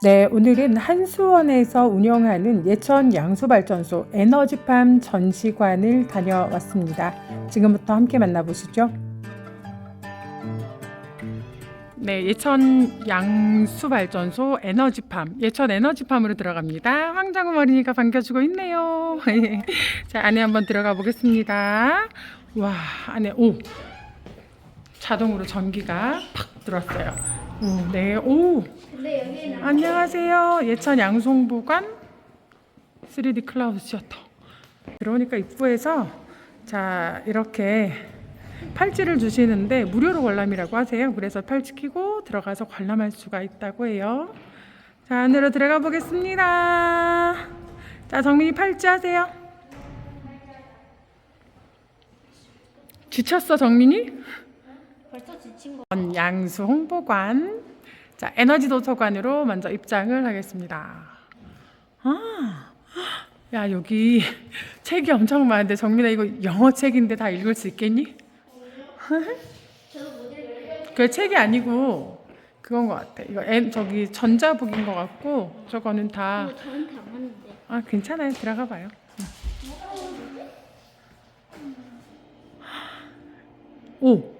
네, 오늘은 한수원에서 운영하는 예천 양수발전소 에너지팜 전시관을 다녀왔습니다. 지금부터 함께 만나보시죠. 네, 예천 양수발전소 에너지팜, 예천 에너지팜으로 들어갑니다. 황장우 어린이가 반겨주고 있네요. 자, 안에 한번 들어가 보겠습니다. 와, 안에, 오! 자동으로 전기가 팍 들어왔어요. 오, 네, 오! 안녕하세요. 예천 양송보관 3D 클라우드 시어터. 들어오니까 입구에서 자 이렇게 팔찌를 주시는데 무료로 관람이라고 하세요. 그래서 팔찌 끼고 들어가서 관람할 수가 있다고 해요. 자 안으로 들어가 보겠습니다. 자 정민이 팔찌 하세요. 지쳤어 정민이? 거. 양수 홍보관 자 에너지 도서관으로 먼저 입장을 하겠습니다. 아, 야 여기 책이 엄청 많은데 정민아 이거 영어 책인데 다 읽을 수 있겠니? 그 책이 아니고 그건 것 같아. 이거 엔 저기 전자북인 것 같고 저거는 다. 아 괜찮아요 들어가 봐요. 오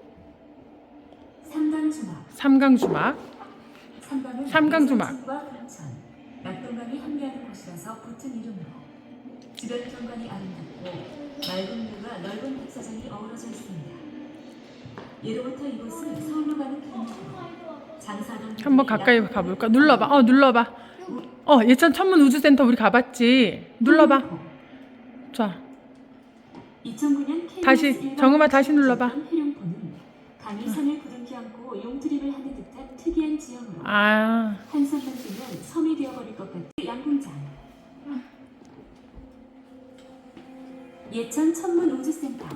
삼강주막, 삼강주막 낙동강이 함께하는 곳이라서 붙은 이름으로 주변 경관이 아름답고 맑은 물과 넓은 백사장이 어우러져 있습니다. 예로부터 이곳은 서울로 가는 길목으로 장사하던 한번 가까이 가볼까? 눌러봐. 어 눌러봐. 어 예천 천문 우주센터 우리 가봤지. 눌러봐. 자 2009년 KBS 다시, 정음아, 다시 눌러봐. 산을 부둥켜 안고 용트림을 하는 듯한 특이한 지형으로 아. 한산만 뜨면 섬이 되어버릴 것 같은 양궁장 예천 천문 우주센터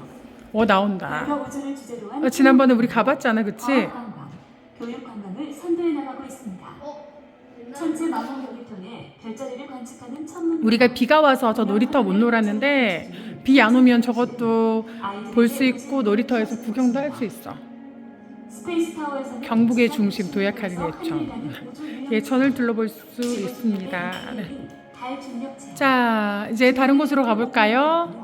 어 나온다. 여러 우주를 주제로 한 어, 지난번에 우리 가봤잖아, 그치? 과학관광, 교육관광을 선도해 나가고 있습니다. 어? 천체 망원 경을 통해 별자리를 관측하는 천문 우리가 비가 와서 저 놀이터 못 놀았는데 비 안 오면 저것도 볼 수 있고 놀이터에서 구경도 할 수 있어. 경북의 중심 도약하는 예천. 예천을 둘러볼 수 있습니다. 네. 자 이제 다른 곳으로 가볼까요?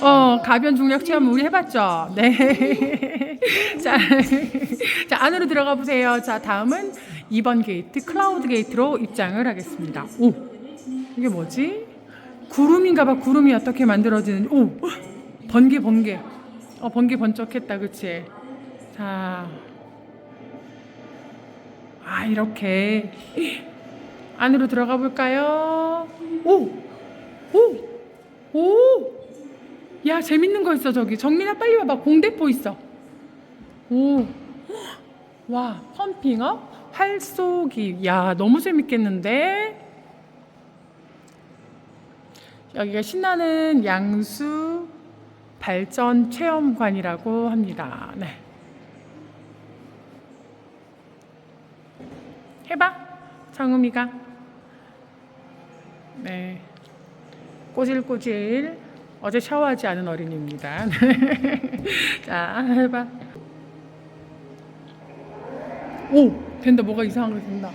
어, 가변 중력 체험 우리 해봤죠? 네. 자, 자, 안으로 들어가 보세요. 자, 다음은 2번 게이트, 클라우드 게이트로 입장을 하겠습니다. 오, 이게 뭐지? 구름인가 봐. 구름이 어떻게 만들어지는지. 오, 번개, 번개. 어, 번개 번쩍했다. 그치? 자. 아, 이렇게. 안으로 들어가 볼까요? 오! 오! 오! 야 재밌는 거 있어 저기 정민아 빨리 와봐 공대포 있어 오 와 펌핑업 활쏘기 야 너무 재밌겠는데 여기가 신나는 양수 발전 체험관이라고 합니다 네 해봐 정음이가 네 꼬질꼬질 어제 샤워하지 않은 어린이입니다. 자, 해봐. 오, 된다. 뭐가 이상한 거 된다.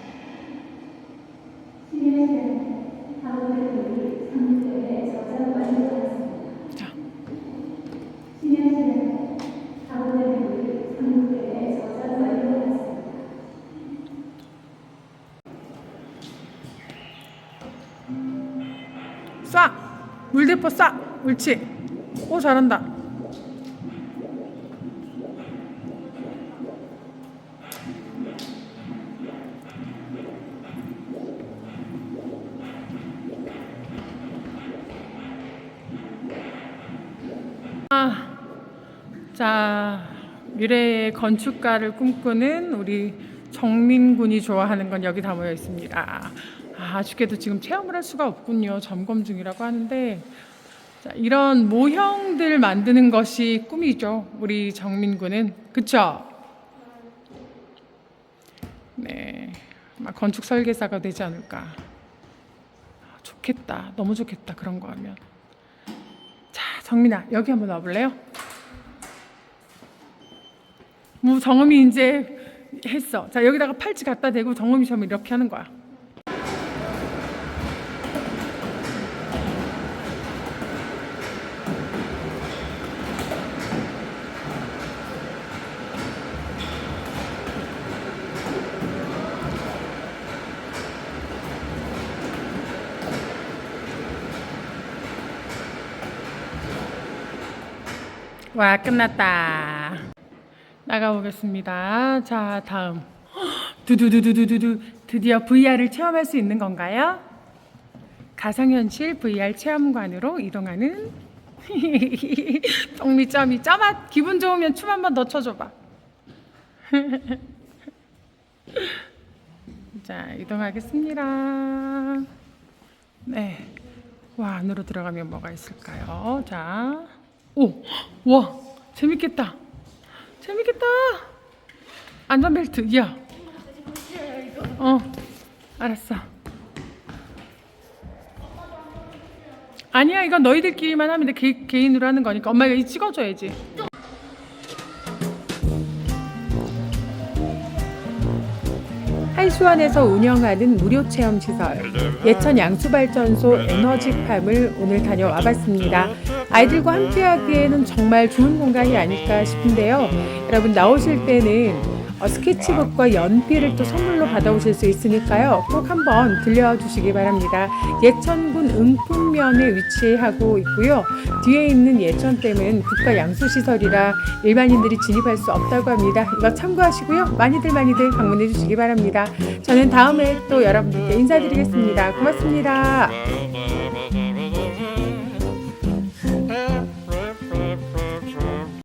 물대포 쏴! 옳지. 오, 잘한다. 아, 자, 미래의 건축가를 꿈꾸는 우리 정민군이 좋아하는 건 여기 다 모여 있습니다. 아, 아쉽게도 지금 체험을 할 수가 없군요. 점검 중이라고 하는데 자, 이런 모형들 만드는 것이 꿈이죠. 우리 정민군은 그쵸? 네, 아마 건축 설계사가 되지 않을까. 아, 좋겠다. 너무 좋겠다. 그런 거 하면. 자, 정민아 여기 한번 와볼래요? 뭐 정음이 이제 했어. 자 여기다가 팔찌 갖다 대고 정음이 좀 이렇게 하는 거야. 와 끝났다. 나가보겠습니다. 자 다음 두두두두두두 드디어 VR을 체험할 수 있는 건가요? 가상현실 VR 체험관으로 이동하는 똥미 점이 점아 기분 좋으면 춤 한번 더 춰줘봐. 자 이동하겠습니다. 네. 와 안으로 들어가면 뭐가 있을까요? 자, 오, 와 재밌겠다. 재밌겠다. 안전벨트, 야. 어, 알았어. 아니야, 이건 너희들끼리만 하면 돼. 개, 개인으로 하는 거니까 엄마가 이 찍어줘야지. 한수원에서 운영하는 무료 체험 시설 예천 양수발전소 에너지팜을 오늘 다녀와 봤습니다. 아이들과 함께 하기에는 정말 좋은 공간이 아닐까 싶은데요. 여러분 나오실 때는 어, 스케치북과 연필을 또 선물로 받아오실 수 있으니까요. 꼭 한번 들려와 주시기 바랍니다. 예천군 응풍면에 위치하고 있고요. 뒤에 있는 예천댐은 국가 양수시설이라 일반인들이 진입할 수 없다고 합니다. 이거 참고하시고요. 많이들 많이들 방문해 주시기 바랍니다. 저는 다음에 또 여러분들께 인사드리겠습니다. 고맙습니다.